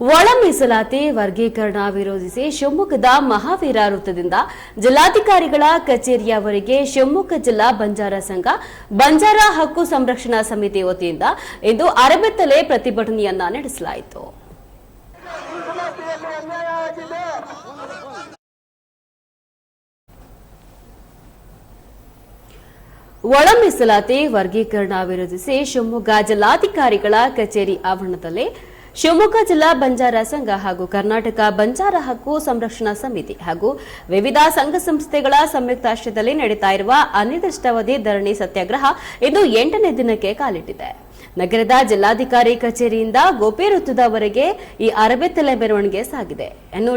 ಒಳ ಮೀಸಲಾತಿ ವರ್ಗೀಕರಣ ವಿರೋಧಿಸಿ ಶಿವಮೊಗ್ಗದ ಮಹಾವೀರ ವೃತ್ತದಿಂದ ಜಿಲ್ಲಾಧಿಕಾರಿಗಳ ಕಚೇರಿಯವರೆಗೆ ಶಿವಮೊಗ್ಗ ಜಿಲ್ಲಾ ಬಂಜಾರ ಸಂಘ ಬಂಜಾರ ಹಕ್ಕು ಸಂರಕ್ಷಣಾ ಸಮಿತಿ ವತಿಯಿಂದ ಇಂದು ಅರಬೆತ್ತಲೆ ಪ್ರತಿಭಟನೆಯನ್ನ ನಡೆಸಲಾಯಿತು. ಒಳ ಮೀಸಲಾತಿ ವರ್ಗೀಕರಣ ವಿರೋಧಿಸಿ ಶಿವಮೊಗ್ಗ ಜಿಲ್ಲಾಧಿಕಾರಿಗಳ ಕಚೇರಿ ಆವರಣದಲ್ಲಿ ಶಿವಮೊಗ್ಗ ಜಿಲ್ಲಾ ಬಂಜಾರ ಸಂಘ ಹಾಗೂ ಕರ್ನಾಟಕ ಬಂಜಾರ ಹಕ್ಕು ಸಂರಕ್ಷಣಾ ಸಮಿತಿ ಹಾಗೂ ವಿವಿಧ ಸಂಘ ಸಂಸ್ಥೆಗಳ ಸಂಯುಕ್ತಾಶ್ರಯದಲ್ಲಿ ನಡೀತಾ ಇರುವ ಅನಿರ್ದಿಷ್ಟಾವಧಿ ಧರಣಿ ಸತ್ಯಾಗ್ರಹ ಇಂದು ಎಂಟನೇ ದಿನಕ್ಕೆ ಕಾಲಿಟ್ಟಿದೆ. ನಗರದ ಜಿಲ್ಲಾಧಿಕಾರಿ ಕಚೇರಿಯಿಂದ ಗೋಪಿ ವೃತ್ತದವರೆಗೆ ಈ ಅರಬೆತ್ತಲೆ ಮೆರವಣಿಗೆ ಸಾಗಿದೆ. ಇನ್ನು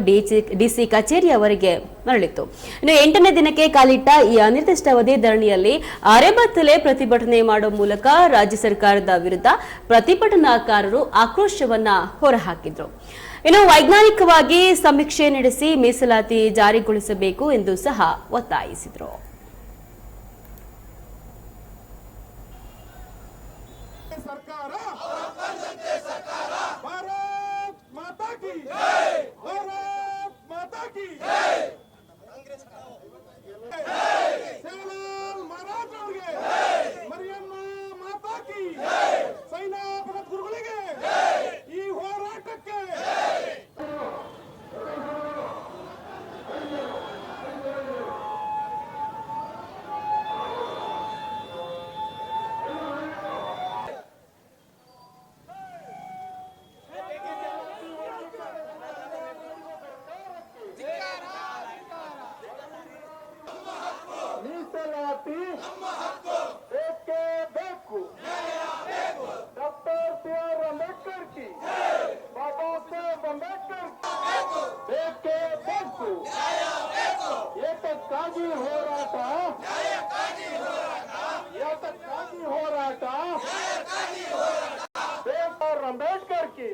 ಡಿಸಿ ಕಚೇರಿಯವರೆಗೆ ಮರಳಿತು ಇನ್ನು ಎಂಟನೇ ದಿನಕ್ಕೆ ಕಾಲಿಟ್ಟ ಈ ಅನಿರ್ದಿಷ್ಟಾವಧಿ ಧರಣಿಯಲ್ಲಿ ಅರೆಬತ್ತಲೆ ಪ್ರತಿಭಟನೆ ಮಾಡುವ ಮೂಲಕ ರಾಜ್ಯ ಸರ್ಕಾರದ ವಿರುದ್ಧ ಪ್ರತಿಭಟನಾಕಾರರು ಆಕ್ರೋಶವನ್ನ ಹೊರಹಾಕಿದ್ರು. ಇನ್ನು ವೈಜ್ಞಾನಿಕವಾಗಿ ಸಮೀಕ್ಷೆ ನಡೆಸಿ ಮೀಸಲಾತಿ ಜಾರಿಗೊಳಿಸಬೇಕು ಎಂದು ಸಹ ಒತ್ತಾಯಿಸಿದರು. सरकार। भारत माता की। भारत माता की। ಮೀಸಲಾತಿ ಬೇಕೇ ಬೇಕು ಡಾಕ್ಟರ್ ಬಿ ಆರ್ ಅಂಬೇಡ್ಕರ್ ಕಿ ಬಾಬಾ ಸಾಹೇಬ್ ಅಂಬೇಡ್ಕರ್ ಬೇಕೇ ಬೇಕು ಏತಕ್ಕಾಗಿ ಹೋರಾಟ ಏತಕ್ಕಾಗಿ ಹೋರಾಟ ಬೇಕರ್ ಅಂಬೇಡ್ಕರ್ ಕಿ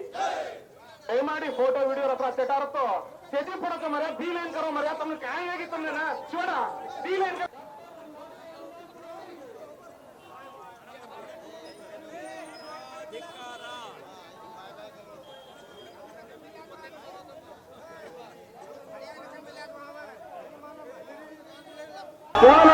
ದಯಮಾಡಿ ಫೋಟೋ ವಿಡಿಯೋ ಹತ್ರ सेट तो सेटी फोड़ो मर्या बी लाइन करो मर्या तुमने क्या आएगी तुमने ना छोड़ा बी लाइन போன